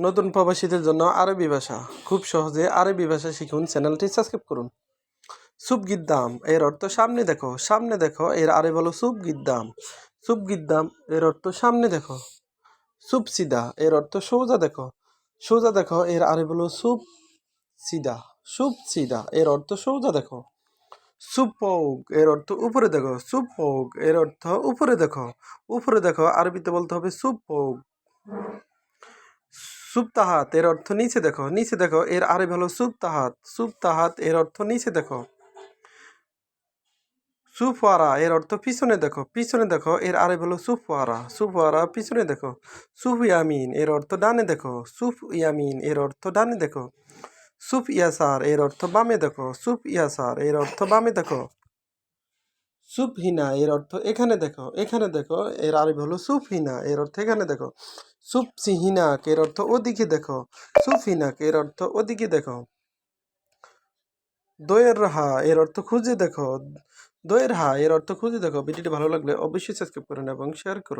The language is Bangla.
নতুন প্রবাসীদের জন্য আরবি ভাষা। খুব সহজে আরবি ভাষা শিখুন চ্যানেলটি সাবস্ক্রাইব করুন। সুপ গিদ্দাম এর অর্থ সামনে দেখো সামনে দেখো, এর আরে বলো সুপ গিদ্দাম সুপ গিদ্দাম এর অর্থ সামনে দেখো। সুপ সিদা এর অর্থ সোজা দেখো। সোজা দেখো, এর আরে বলো সুপ সিদা সুপ সিদা এর অর্থ সোজা দেখো। সুপোগ এর অর্থ উপরে দেখো। সুপোগ এর অর্থ উপরে দেখো। উপরে দেখো, আরবিতে বলতে হবে সুপোগ সুপ্তাহাত, এর অর্থ নিচে দেখো নিচে দেখো, এর আরে ভালো সুপ্তাহাত সুপ্তাহাত, এর অর্থ নিচে দেখো। সুফওয়ারা, এর অর্থ পিছনে দেখো পিছনে দেখো, এর আরে ভালো সুফওয়ারা সুফওয়ারা পিছনে দেখো। সুফ ইয়ামিন এর অর্থ ডানে দেখো সুফ ইয়ামিন এর অর্থ ডানে দেখো। সুফ ইয়াসার এর অর্থ বামে দেখো সুফ ইয়াসার এর অর্থ বামে দেখো। সুপ হিনা এর অর্থ এখানে দেখো এখানে দেখো, এর আরবি হলো সুপ হিনা এর অর্থ এখানে দেখো। সুপ সিহিনাক এর অর্থ ওদিকে দেখো হিনা এর অর্থ ওদিকে দেখো। দোয়ের রাহা এর অর্থ খুঁজে দেখো দোয়ের হা এর অর্থ খুঁজে দেখো। ভিডিওটি ভালো লাগলে অবশ্যই সাবস্ক্রাইব করুন এবং শেয়ার করুন।